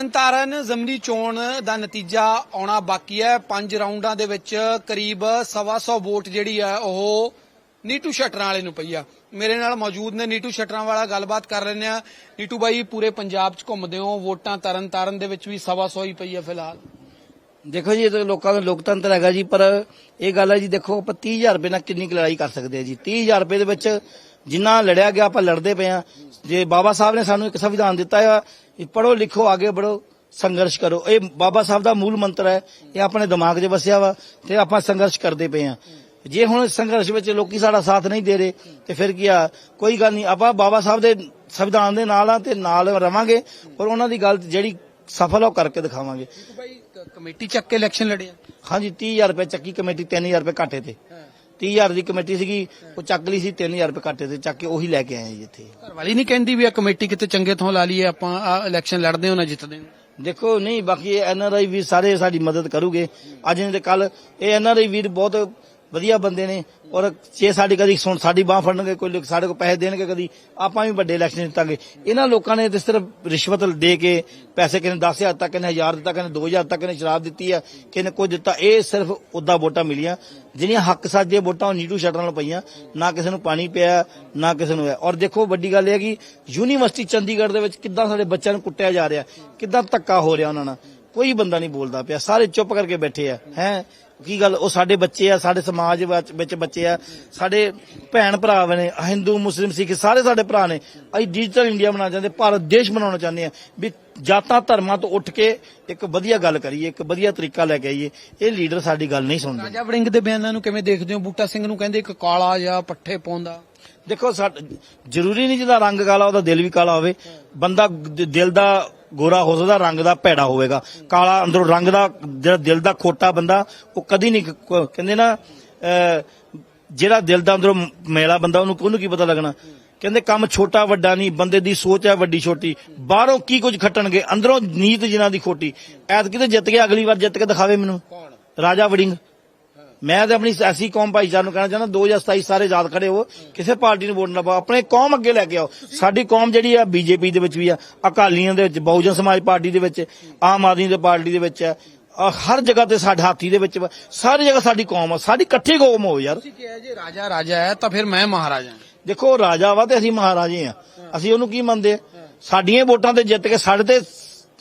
ਤਰਨਤਾਰਨ ਜ਼ਮਨੀ ਚੋਣ ਦਾ ਨਤੀਜਾ ਆਉਣਾ ਬਾਕੀ ਹੈ। ਪੰਜ ਰਾਉਂਡਾਂ ਦੇ ਵਿੱਚ ਕਰੀਬ ਸਵਾ ਸੌ ਵੋਟ ਜਿਹੜੀ ਹੈ, ਉਹ ਨੀਟੂ ਸ਼ਟਰਾਂ ਵਾਲੇ ਨੂੰ ਪਈ ਆ। ਮੇਰੇ ਨਾਲ ਮੌਜੂਦ ਨੇ ਨੀਟੂ ਸ਼ਟਰਾਂ ਵਾਲਾ, ਗੱਲਬਾਤ ਕਰ ਲੈਂਦੇ ਆ ਨੀਟੂ ਬਾਈ, ਪੂਰੇ ਪੰਜਾਬ 'ਚ ਘੁੰਮਦੇ ਹੋ। ਵੋਟਾਂ ਤਰਨਤਾਰਨ ਦੇ ਵਿੱਚ ਵੀ ਸਵਾ ਸੌ ਹੀ ਪਈ ਆ ਫਿਲਹਾਲ। ਦੇਖੋ ਜੀ, ਇਹ ਤਾਂ ਲੋਕਾਂ ਦਾ ਲੋਕਤੰਤਰ ਹੈਗਾ ਜੀ, ਪਰ ਇਹ ਗੱਲ ਹੈ ਜੀ, ਦੇਖੋ, ਆਪਾਂ 30000 ਰੁਪਏ ਨਾਲ ਕਿੰਨੀ ਕੁ ਲੜਾਈ ਕਰ ਸਕਦੇ ਆ ਜੀ। 30000 ਰੁਪਏ ਦੇ ਵਿੱਚ ਜਿੰਨਾ ਲੜਿਆ ਗਿਆ, ਆਪਾਂ ਲੜਦੇ ਪਏ ਆ। ਜੇ ਬਾਬਾ ਸਾਹਿਬ ਨੇ ਸਾਨੂੰ ਇੱਕ ਸੰਵਿਧਾਨ ਦਿੱਤਾ ਆ ਪੜੋ ਲਿਖੋ, ਆਗੇ ਬੜੋ ਸੰਘਰਸ਼ ਕਰੋ। ਇਹ ਬਾਬਾ ਸਾਹਿਬ ਦਾ ਮੂਲ ਮੰਤਰ ਹੈ, ਇਹ ਆਪਣੇ ਦਿਮਾਗ 'ਚ ਵਸਿਆ ਵਾ ਤੇ ਆਪਾਂ ਸੰਘਰਸ਼ ਕਰਦੇ ਪਏ ਆ। ਜੇ ਹੁਣ ਸੰਘਰਸ਼ ਵਿੱਚ ਲੋਕੀ ਸਾਡਾ ਸਾਥ ਨਹੀਂ ਦੇ ਰਹੇ, ਤੇ ਫਿਰ ਕੀ ਆ? ਕੋਈ ਗੱਲ ਨਹੀਂ, ਆਪਾਂ ਬਾਬਾ ਸਾਹਿਬ ਦੇ ਸੰਵਿਧਾਨ ਦੇ ਨਾਲ ਆ ਤੇ ਨਾਲ ਰਵਾਂਗੇ ਔਰ ਉਹਨਾਂ ਦੀ ਗੱਲ ਜਿਹੜੀ ਸਫਲ ਉਹ ਕਰਕੇ ਦਿਖਾਵਾਂਗੇ। ਬਾਈ ਕਮੇਟੀ ਚੱਕ ਕੇ ਇਲੈਕਸ਼ਨ ਲੜੇ ਆ। ਹਾਂਜੀ 30000 ਰੁਪਏ ਚੱਕੀ ਕਮੇਟੀ 3000 ਰੁਪਏ ਘਾਟੇ ਤੇ। 30000 ਦੀ ਕਮੇਟੀ ਸੀਗੀ ਉਹ ਚੱਕ ਲਈ ਸੀ 3000 ਰੁਪਏ ਘਾਟੇ ਤੇ ਚੱਕ ਕੇ ਉਹੀ ਲੈ ਕੇ ਆਏ ਜੀ ਇੱਥੇ। ਘਰ ਵਾਲੀ ਨਹੀਂ ਕਹਿੰਦੀ ਵੀ ਆ ਕਮੇਟੀ ਕਿਤੇ ਚੰਗੇ ਥਾਂ ਲਾ ਲਈਏ ਆਪਾਂ ਆ ਇਲੈਕਸ਼ਨ ਲੜਦੇ ਹੋ ਨਾ ਜਿੱਤਦੇ ਹੋ। ਦੇਖੋ ਨਹੀਂ ਬਾਕੀ ਐਨ ਆਰ ਆਈ ਵੀ ਸਾਰੇ ਸਾਡੀ ਮਦਦ ਕਰੂਗੇ। ਅੱਜ ਨਹੀਂ ਤੇ ਕੱਲ ਇਹ ਐਨ ਆਰ ਆਈ ਵੀਰ ਬਹੁਤ ਵਧੀਆ ਬੰਦੇ ਨੇ ਔਰ ਜੇ ਸਾਡੀ ਕਦੀ ਸੁਣ ਸਾਡੀ ਬਾਹ ਫੜਨਗੇ, ਕੋਈ ਸਾਡੇ ਕੋਲ ਪੈਸੇ ਦੇਣਗੇ ਕਦੀ, ਆਪਾਂ ਵੀ ਵੱਡੇ ਇਲੈਕਸ਼ਨ ਜਿੱਤਾਂਗੇ ਇਹਨਾਂ ਲੋਕਾਂ ਨੇ ਤੇ ਸਿਰਫ ਰਿਸ਼ਵਤ ਦੇ ਕੇ ਪੈਸੇ ਕਿਨੇ 10000 ਤੱਕ ਕਿਨੇ 1000 ਦਿੱਤਾ ਕਿਨੇ 2000 ਤੱਕ ਕਿਨੇ ਸ਼ਰਾਬ ਦਿੱਤੀ ਆ ਕਿਨੇ ਕੁਝ ਦਿੱਤਾ, ਇਹ ਸਿਰਫ ਉਦਾਂ ਵੋਟਾਂ ਮਿਲੀਆਂ। ਜਿਹੜੀਆਂ ਹੱਕ ਸਾਜੇ ਵੋਟਾਂ ਉਹ ਨੀਟੂ ਸ਼ਟਰਾਂ ਨਾਲ ਪਈਆਂ, ਨਾ ਕਿਸੇ ਨੂੰ ਪਾਣੀ ਪਿਆ, ਨਾ ਕਿਸੇ ਨੂੰ ਹੈ ਔਰ ਦੇਖੋ, ਵੱਡੀ ਗੱਲ ਇਹ ਹੈ ਕਿ ਯੂਨੀਵਰਸਿਟੀ ਚੰਡੀਗੜ੍ਹ ਦੇ ਵਿੱਚ ਕਿੱਦਾਂ ਸਾਡੇ ਬੱਚਿਆਂ ਨੂੰ ਕੁੱਟਿਆ ਜਾ ਰਿਹਾ, ਕਿੱਦਾਂ ਧੱਕਾ ਹੋ ਰਿਹਾ ਉਹਨਾਂ ਨਾਲ। ਕੋਈ ਬੰਦਾ ਨਹੀਂ ਬੋਲਦਾ ਪਿਆ, ਸਾਰੇ ਚੁੱਪ ਕਰਕੇ ਬੈਠੇ ਆ, ਹੈ? ਕੀ ਗੱਲ ਉਹ ਸਾਡੇ ਬੱਚੇ ਆ ਸਾਡੇ ਸਮਾਜ ਵਿੱਚ ਵਿੱਚ ਬੱਚੇ ਆ ਸਾਡੇ ਭੈਣ ਭਰਾ ਨੇ ਹਿੰਦੂ ਮੁਸਲਿਮ ਸਿੱਖ ਸਾਰੇ ਸਾਡੇ ਭਰਾ ਨੇ। ਅਸੀਂ ਡਿਜੀਟਲ ਇੰਡੀਆ ਬਣਾਉਣਾ ਚਾਹੁੰਦੇ ਭਾਰਤ ਦੇਸ਼ ਬਣਾਉਣਾ ਚਾਹੁੰਦੇ ਆ। ਵੀ ਜਾਤਾਂ ਧਰਮਾਂ ਤੋਂ ਉੱਠ ਕੇ ਇੱਕ ਵਧੀਆ ਗੱਲ ਕਰੀਏ ਇੱਕ ਵਧੀਆ ਤਰੀਕਾ ਲੈ ਕੇ ਆਈਏ। ਇਹ ਲੀਡਰ ਸਾਡੀ ਗੱਲ ਨਹੀਂ ਸੁਣਦੇ। ਰਾਜਾ ਵੜਿੰਗ ਦੇ ਬਿਆਨਾਂ ਨੂੰ ਕਿਵੇਂ ਦੇਖਦੇ ਹੋ? ਬੂਟਾ ਸਿੰਘ ਨੂੰ ਕਹਿੰਦੇ ਇੱਕ ਕਾਲਾ ਜਾਂ ਪੱਠੇ ਪਾਉਂਦਾ। ਦੇਖੋ ਜ਼ਰੂਰੀ ਨਹੀਂ ਜਿਹਦਾ ਰੰਗ ਕਾਲਾ ਉਹਦਾ ਦਿਲ ਵੀ ਕਾਲਾ ਹੋਵੇ। ਬੰਦਾ ਦਿਲ ਦਾ ਗੋਰਾ ਹੋ ਸਕਦਾ ਰੰਗ ਦਾ ਭੈੜਾ ਹੋਵੇਗਾ। ਕਾਲਾ ਅੰਦਰੋਂ ਰੰਗ ਦਾ ਜਿਹੜਾ ਦਿਲ ਦਾ ਖੋਟਾ ਬੰਦਾ ਉਹ ਕਦੀ ਨਹੀਂ ਕ- ਕ- ਕਹਿੰਦੇ ਨਾ ਜਿਹੜਾ ਦਿਲ ਦਾ ਅੰਦਰੋਂ ਮੇਲਾ ਬੰਦਾ ਉਹਨੂੰ ਉਹਨੂੰ ਕੀ ਪਤਾ ਲੱਗਣਾ? ਕਹਿੰਦੇ ਕੰਮ ਛੋਟਾ ਵੱਡਾ ਨਹੀਂ ਬੰਦੇ ਦੀ ਸੋਚ ਹੈ ਵੱਡੀ ਛੋਟੀ। ਬਾਹਰੋਂ ਕੀ ਕੁਝ ਖੱਟਣਗੇ? ਅੰਦਰੋਂ ਨੀਤ ਜਿਨ੍ਹਾਂ ਦੀ ਖੋਟੀ। ਐਤਕੀ ਤੇ ਜਿੱਤ ਗਿਆ ਅਗਲੀ ਵਾਰ ਜਿੱਤ ਕੇ ਦਿਖਾਵੇ ਮੈਨੂੰ। ਰਾਜਾ ਵੜਿੰਗ। ਮੈਂ ਤੇ ਆਪਣੀ ਸਿਆਸੀ ਕੌਮ ਭਾਈਚਾਰ ਨੂੰ ਕਹਿਣਾ ਚਾਹੁੰਦਾ 2027 ਸਾਰੇ ਯਾਦ ਖੜੇ ਹੋ ਕਿਸੇ ਪਾਰਟੀ ਨੂੰ ਵੋਟ ਨਾ ਪਾਓ ਆਪਣੇ ਕੌਮ ਅੱਗੇ ਲੈ ਕੇ ਆਓ। ਸਾਡੀ ਕੌਮ ਜਿਹੜੀ ਆ ਬੀਜੇਪੀ ਦੇ ਵਿੱਚ ਵੀ ਆ ਅਕਾਲੀਆਂ ਦੇ ਵਿੱਚ ਬਹੁਜਨ ਸਮਾਜ ਪਾਰਟੀ ਦੇ ਵਿੱਚ ਆਮ ਆਦਮੀ ਦੇ ਪਾਰਟੀ ਦੇ ਵਿੱਚ ਆ ਹਰ ਜਗ੍ਹਾ ਤੇ ਸਾਡੇ ਹਾਥੀ ਦੇ ਵਿੱਚ। ਸਾਰੀ ਜਗ੍ਹਾ ਸਾਡੀ ਕੌਮ ਆ ਸਾਡੀ ਇਕੱਠੀ ਕੌਮ ਹੋ ਯਾਰ। ਤੁਸੀਂ ਕਿਹਾ ਜੇ ਰਾਜਾ ਰਾਜਾ ਹੈ ਤਾਂ ਫਿਰ ਮੈਂ ਮਹਾਰਾਜਾ ਦੇਖੋ ਰਾਜਾ ਵਾ ਤੇ ਅਸੀਂ ਮਹਾਰਾਜੇ ਆ ਅਸੀਂ ਉਹਨੂੰ ਕੀ ਮੰਨਦੇ ਸਾਡੀਆਂ ਵੋਟਾਂ ਤੇ ਜਿੱਤ ਕੇ ਸਾਡੇ ਤੇ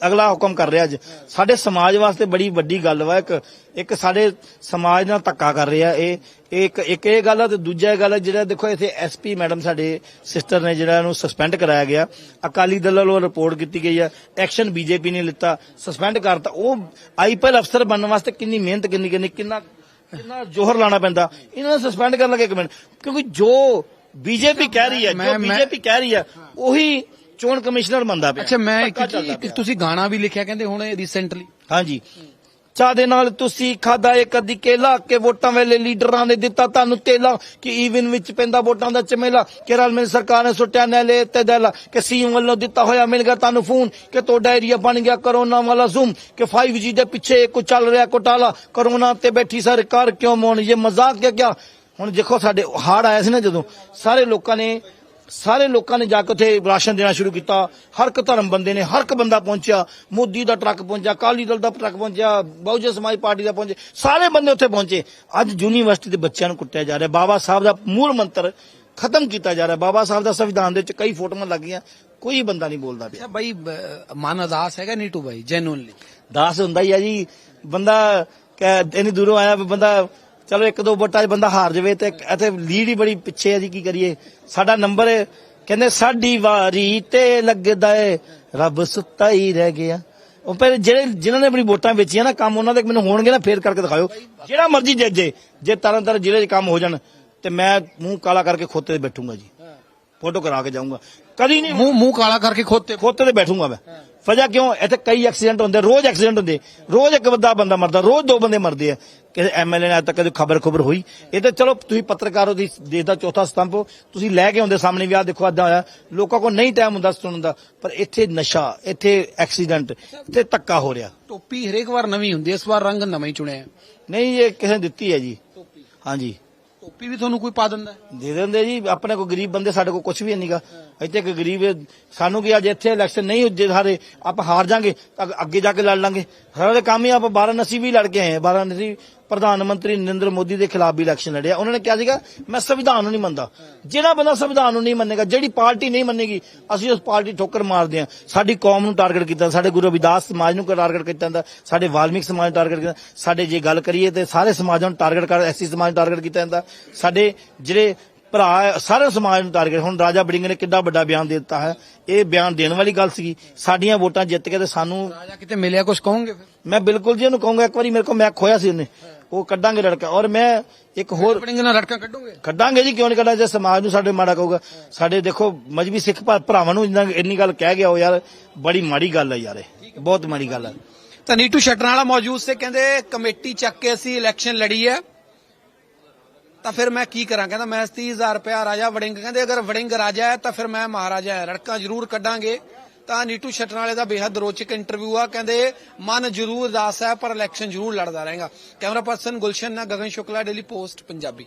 ਅਗਲਾ ਹੁਕਮ ਕਰ ਰਿਹਾ ਅੱਜ। ਸਾਡੇ ਸਮਾਜ ਵਾਸਤੇ ਬੜੀ ਵੱਡੀ ਗੱਲ ਵਾ ਇੱਕ ਇੱਕ ਸਾਡੇ ਸਮਾਜ ਨਾਲ ਧੱਕਾ ਕਰ ਰਿਹਾ ਇਹ। ਇਹ ਇੱਕ ਇੱਕ ਇਹ ਗੱਲ ਆ ਤੇ ਦੂਜਾ ਇਹ ਗੱਲ ਆ ਜਿਹੜਾ ਦੇਖੋ ਇੱਥੇ ਐਸਪੀ ਮੈਡਮ ਸਾਡੇ ਸਿਸਟਰ ਨੇ ਜਿਹੜਾ ਇਹਨੂੰ ਸਸਪੈਂਡ ਕਰਾਇਆ ਗਿਆ। ਅਕਾਲੀ ਦਲ ਵੱਲੋਂ ਰਿਪੋਰਟ ਕੀਤੀ ਗਈ ਆ ਐਕਸ਼ਨ ਬੀਜੇਪੀ ਨੇ ਲਿੱਤਾ ਸਸਪੈਂਡ ਕਰਤਾ। ਉਹ ਆਈਪੀਐਲ ਅਫਸਰ ਬਣਨ ਵਾਸਤੇ ਕਿੰਨੀ ਮਿਹਨਤ ਕਿੰਨੀ ਕਿੰਨੀ ਕਿੰਨਾ ਕਿੰਨਾ ਜ਼ੋਹਰ ਲਾਣਾ ਪੈਂਦਾ। ਇਹਨਾਂ ਨੂੰ ਸਸਪੈਂਡ ਕਰਨ ਲੱਗੇ ਇੱਕ ਮਿੰਟ। ਕਿਉਂਕਿ ਜੋ ਬੀਜੇਪੀ ਕਹਿ ਰਹੀ ਹੈ ਜੋ ਬੀਜੇਪੀ ਕਹਿ ਰਹੀ ਹੈ ਉਹੀ ਚੋਣ ਕਮਿਸ਼ਨਰ ਬੰਦਾ ਪਿਆ। ਅੱਛਾ ਮੈਂ ਇੱਕ ਧੱਕਾ ਚੱਲਦਾ ਇੱਕ ਪਿਆ। ਤੁਸੀਂ ਗਾਣਾ ਵੀ ਲਿਖਿਆ ਕਹਿੰਦੇ ਹੁਣ ਰੀਸੈਂਟਲੀ ਹਾਂਜੀ। ਚਾਹ ਦੇ ਨਾਲ ਤੁਸੀਂ ਖਾਦਾ ਇੱਕ ਅੱਧੀ ਕੇਲਾ ਕਿ ਵੋਟਾਂ ਵੇਲੇ ਲੀਡਰਾਂ ਨੇ ਦਿੱਤਾ ਤੁਹਾਨੂੰ ਤੇਲਾ ਕਿ ਈਵਨ ਵਿੱਚ ਪੈਂਦਾ ਵੋਟਾਂ ਦਾ ਚਮੇਲਾ ਕਿ ਰਲ ਮਿਲ ਸਰਕਾਰ ਨੇ ਸੁੱਟਿਆ ਨੈਲੇ ਤੇ ਦਲਾ ਕਿ ਸੀਐਮ ਵੱਲੋਂ ਦਿੱਤਾ ਹੋਇਆ ਮਿਲ ਗਿਆ ਤੁਹਾਨੂੰ ਫੋਨ ਕਿ ਤੁਹਾਡਾ ਏਰੀਆ ਬਣ ਗਿਆ ਕਰੋਨਾ ਵਾਲਾ ਜ਼ੂਮ ਕਿ 5G ਦੇ ਪਿੱਛੇ ਕੁ ਚੱਲ ਰਿਹਾ ਘੋਟਾਲਾ ਕਰੋਨਾ ਤੇ ਬੈਠੀ ਸਰਕਾਰ ਕਿਉਂ ਮੋਣ ਇਹ ਮਜ਼ਾਕ ਹੈ ਕਿਆ? ਹੁਣ ਦੇਖੋ ਸਾਡੇ ਹਾੜ ਆਇਆ ਸੀ ਨਾ ਜਦੋਂ ਸਾਰੇ ਲੋਕਾਂ ਨੇ ਸਾਰੇ ਲੋਕਾਂ ਨੇ ਜਾ ਕੇ ਉੱਥੇ ਰਾਸ਼ਨ ਦੇਣਾ ਸ਼ੁਰੂ ਕੀਤਾ। ਹਰ ਇੱਕ ਧਰਮ ਬੰਦੇ ਨੇ ਹਰ ਇੱਕ ਬੰਦਾ ਪਹੁੰਚਿਆ। ਮੋਦੀ ਦਾ ਟਰੱਕ ਪਹੁੰਚਿਆ ਕਾਲੀ ਦਲ ਦਾ ਟਰੱਕ ਪਹੁੰਚਿਆ ਬਹੁਜਨ ਸਮਾਜ ਪਾਰਟੀ ਦਾ ਪਹੁੰਚੇ ਸਾਰੇ ਬੰਦੇ ਉੱਥੇ ਪਹੁੰਚੇ। ਅੱਜ ਯੂਨੀਵਰਸਿਟੀ ਦੇ ਬੱਚਿਆਂ ਨੂੰ ਕੁੱਟਿਆ ਜਾ ਰਿਹਾ। ਬਾਬਾ ਸਾਹਿਬ ਦਾ ਮੂਲ ਮੰਤਰ ਖਤਮ ਕੀਤਾ ਜਾ ਰਿਹਾ। ਬਾਬਾ ਸਾਹਿਬ ਦਾ ਸੰਵਿਧਾਨ ਦੇ ਵਿੱਚ ਕਈ ਫੋਟੋਆਂ ਲੱਗੀਆਂ। ਕੋਈ ਬੰਦਾ ਨਹੀਂ ਬੋਲਦਾ ਪਿਆ। ਬਾਈ ਮਨ ਅਦਾਸ ਹੈਗਾ ਨੀਟੂ ਬਾਈ ਜੈਨੂਨਲੀ ਦਾਸ ਹੁੰਦਾ ਹੀ ਆ ਜੀ। ਬੰਦਾ ਕਹਿ- ਇੰਨੀ ਦੂਰੋਂ ਆਇਆ ਬੰਦਾ ਚਲੋ ਇੱਕ ਦੋ ਵੋਟਾਂ 'ਚ ਬੰਦਾ ਹਾਰ ਜਾਵੇ ਤੇ ਇੱਥੇ ਲੀਡ ਹੀ ਬੜੀ ਪਿੱਛੇ ਆ ਜੀ, ਕੀ ਕਰੀਏ? ਸਾਡਾ ਨੰਬਰ ਕਹਿੰਦੇ, ਸਾਡੀ ਵਾਰੀ ਤੇ ਲੱਗਦਾ ਏ, ਰੱਬ ਸੁੱਤਾ ਹੀ ਰਹਿ ਗਿਆ। ਉਹ ਪਰ ਜਿਹੜੇ, ਜਿਨ੍ਹਾਂ ਨੇ ਆਪਣੀ ਵੋਟਾਂ ਵੇਚੀਆਂ ਨਾ, ਕੰਮ ਉਹਨਾਂ ਦੇ ਮੈਨੂੰ ਹੋਣਗੇ ਨਾ, ਫੇਰ ਕਰਕੇ ਦਿਖਾਓ ਜਿਹੜਾ ਮਰਜ਼ੀ ਜੇ ਜੇ ਜੇ ਤਰਨ ਤਰਨ ਜ਼ਿਲ੍ਹੇ 'ਚ ਕੰਮ ਹੋ ਜਾਣ ਤੇ ਮੈਂ ਮੂੰਹ ਕਾਲਾ ਕਰਕੇ ਖੋਤੇ ਤੇ ਬੈਠੂੰਗਾ ਜੀ। ਫੋਟੋ ਕਰਾ ਕੇ ਜਾਊਂਗਾ। ਕਦੀ ਨਹੀਂ ਮੂੰਹ ਮੂੰਹ ਕਾਲਾ ਕਰਕੇ ਖੋਤੇ। ਖੋਤੇ ਤੇ ਬੈਠੂੰਗਾ ਮੈਂ। ਵਜ੍ਹਾ ਕਿਉਂ? ਇੱਥੇ ਕਈ ਐਕਸੀਡੈਂਟ ਹੁੰਦੇ ਰੋਜ਼ ਐਕਸੀਡੈਂਟ ਹੁੰਦੇ। ਰੋਜ਼ ਇੱਕ ਬੰਦਾ ਬੰਦਾ ਮਰਦਾ ਰੋਜ਼ ਦੋ ਬੰਦੇ ਮਰਦੇ ਆ। ਕਿਸੇ ਐਮਐਲਏ ਨੇ ਅੱਜ ਤੱਕ ਕਦੇ ਖਬਰ ਖਬਰ ਹੋਈ। ਇਹ ਤਾਂ ਚਲੋ ਤੁਸੀਂ ਪੱਤਰਕਾਰ ਹੋ ਦੀ ਦੇਸ਼ ਦਾ ਚੌਥਾ ਸਤੰਭ ਹੋ, ਤੁਸੀਂ ਲੈ ਕੇ ਆਉਂਦੇ ਸਾਹਮਣੇ ਵੀ ਆਹ ਦੇਖੋ ਏਦਾਂ ਹੋਇਆ ਲੋਕਾਂ ਕੋਲ ਨਹੀਂ ਟਾਈਮ ਹੁੰਦਾ ਸੁਣਨ ਦਾ। ਪਰ ਇੱਥੇ ਨਸ਼ਾ ਇੱਥੇ ਐਕਸੀਡੈਂਟ ਇੱਥੇ ਧੱਕਾ ਹੋ ਰਿਹਾ। ਟੋਪੀ ਹਰੇਕ ਵਾਰ ਨਵੀਂ ਹੁੰਦੀ ਇਸ ਵਾਰ ਰੰਗ ਨਵਾਂ ਹੀ ਚੁਣਿਆ। ਨਹੀਂ ਇਹ ਕਿਸੇ ਨੇ ਦਿੱਤੀ ਹੈ ਜੀ। ਹਾਂਜੀ। ਟੋਪੀ ਵੀ ਤੁਹਾਨੂੰ ਕੋਈ ਪਾ ਦਿੰਦਾ ਹੈ? ਦੇ ਦਿੰਦੇ ਜੀ ਆਪਣੇ ਕੋ ਗਰੀਬ ਬੰਦੇ ਸਾਡੇ ਕੋ ਕੁਝ ਵੀ ਨਹੀਂਗਾ ਇੱਥੇ ਇੱਕ ਗਰੀਬ ਹੈ, ਸਾਨੂੰ ਕੀ ਅੱਜ ਇੱਥੇ ਇਲੈਕਸ਼ਨ ਨਹੀਂ ਉੱਜੇ ਸਾਰੇ ਆਪਾਂ ਹਾਰ ਜਾਾਂਗੇ ਤਾਂ ਅੱਗੇ ਜਾ ਕੇ ਲੜ ਲਾਂਗੇ ਸਾਰੇ ਕੰਮ ਹੀ ਆਪਾਂ ਵਾਰਾਣਸੀ ਵੀ ਲੜ ਕੇ ਆਏ ਹਾਂ ਵਾਰਾਣਸੀ ਪ੍ਰਧਾਨ ਮੰਤਰੀ ਨਰਿੰਦਰ ਮੋਦੀ ਦੇ ਖਿਲਾਫ ਵੀ ਇਲੈਕਸ਼ਨ ਲੜਿਆ। ਉਹਨਾਂ ਨੇ ਕਿਹਾ ਸੀਗਾ, ਮੈਂ ਸੰਵਿਧਾਨ ਨੂੰ ਨਹੀਂ ਮੰਨਦਾ। ਜਿਹੜਾ ਬੰਦਾ ਸੰਵਿਧਾਨ ਨੂੰ ਨਹੀਂ ਮੰਨੇਗਾ, ਜਿਹੜੀ ਪਾਰਟੀ ਨਹੀਂ ਮੰਨੇਗੀ, ਅਸੀਂ ਉਸ ਪਾਰਟੀ ਠੋਕਰ ਮਾਰਦੇ ਹਾਂ। ਸਾਡੀ ਕੌਮ ਨੂੰ ਟਾਰਗੇਟ ਕੀਤਾ ਸਾਡੇ ਗੁਰੂ ਰਵਿਦਾਸ ਸਮਾਜ ਨੂੰ ਟਾਰਗੇਟ ਕੀਤਾ ਜਾਂਦਾ, ਸਾਡੇ ਵਾਲਮੀਕ ਸਮਾਜ ਨੂੰ ਟਾਰਗੇਟ ਕੀਤਾ ਸਾਡੇ ਜੇ ਗੱਲ ਕਰੀਏ ਤੇ ਸਾਰੇ ਸਮਾਜਾਂ ਨੂੰ ਟਾਰਗੇਟ ਕਰ ਐਸੀ ਸਮਾਜ ਨੂੰ ਟਾਰਗੇਟ ਕੀਤਾ ਜਾਂਦਾ। ਸਾਡੇ ਜਿਹੜੇ ਭਰਾ ਸਾਰੇ ਸਮਾਜ ਨੂੰ ਟਾਰਗੇਟ ਹੁਣ ਰਾਜਾ ਬੜਿੰਗ ਨੇ ਕਿੰਨਾ ਵੱਡਾ ਬਿਆਨ ਦੇ ਦਿੱਤਾ ਹੈ। ਇਹ ਬਿਆਨ ਦੇਣ ਵਾਲੀ ਗੱਲ ਸੀਗੀ। ਸਾਡੀਆਂ ਵੋਟਾਂ ਜਿੱਤ ਕੇ ਤੇ ਸਾਨੂੰ ਰਾਜਾ ਕਿਤੇ ਮਿਲਿਆ ਕੁਝ ਕਹੋਗੇ ਫਿਰ? ਮੈਂ ਬਿਲਕੁਲ ਜੀ ਉਹਨੂੰ ਕਹੂੰਗਾ ਇੱਕ ਵਾਰੀ ਮੇਰੇ ਕੋਲ ਮੈਂ ਖੋਇਆ ਸੀ ਉਹਨੇ ਉਹ ਕੱਢਾਂਗੇ ਲੜਕਾ। ਔਰ ਮੈਂ ਇੱਕ ਹੋਰ ਬੜਿੰਗ ਨਾਲ ਲੜਕਾ ਕੱਢੋਗੇ? ਕੱਢਾਂਗੇ ਜੀ ਕਿਉਂ ਨਹੀਂ ਕੱਢਾਂ ਜੇ ਸਮਾਜ ਨੂੰ ਸਾਡੇ ਮਾੜਾ ਕਹੂਗਾ। ਸਾਡੇ ਦੇਖੋ ਮਜਬੀ ਸਿੱਖ ਭਰਾਵਾਂ ਨੂੰ ਇੰਨਾ ਗੱਲ ਕਹਿ ਗਿਆ ਉਹ ਯਾਰ ਬੜੀ ਮਾੜੀ ਗੱਲ ਹੈ ਯਾਰ ਬਹੁਤ ਮਾੜੀ ਗੱਲ ਹੈ। ਤਾਂ ਨੀਟੂ ਸ਼ਟਰਾਂ ਵਾਲਾ ਮੌਜੂਦ ਸੀ ਕਹਿੰਦੇ ਕਮੇਟੀ ਚੱਕ ਕੇ ਅਸੀਂ ਇਲੈਕਸ਼ਨ ਲੜੀ ਹੈ। ਤਾਂ ਫਿਰ ਮੈਂ ਕੀ ਕਰਾਂ? ਕਹਿੰਦਾ, ਮੈਂ 30000 ਰੁਪਇਆ ਰਾਜਾ ਵੜਿੰਗ ਕਹਿੰਦੇ, ਅਗਰ ਵੜਿੰਗ ਰਾਜਾ ਹੈ ਤਾਂ ਫਿਰ ਮੈਂ ਮਹਾਰਾਜਾ ਹੈ। ਰੜਕਾਂ ਜ਼ਰੂਰ ਕੱਢਾਂਗੇ। ਤਾਂ ਨੀਟੂ ਸ਼ਟਰਾਂ ਵਾਲੇ ਦਾ ਬੇहद ਰੋਚਕ ਇੰਟਰਵਿਊ ਆ। ਕਹਿੰਦੇ, ਮਨ ਜ਼ਰੂਰ ਉਦਾਸ ਹੈ, ਪਰ ਇਲੈਕਸ਼ਨ ਜ਼ਰੂਰ ਲੜਦਾ ਰਹੇਗਾ। ਕੈਮਰਾ ਪਰਸਨ ਗੁਲਸ਼ਨ ਨਾਲ ਗਗਨ ਸ਼ੁਕਲਾ ਡੇਲੀ ਪੋਸਟ ਪੰਜਾਬੀ।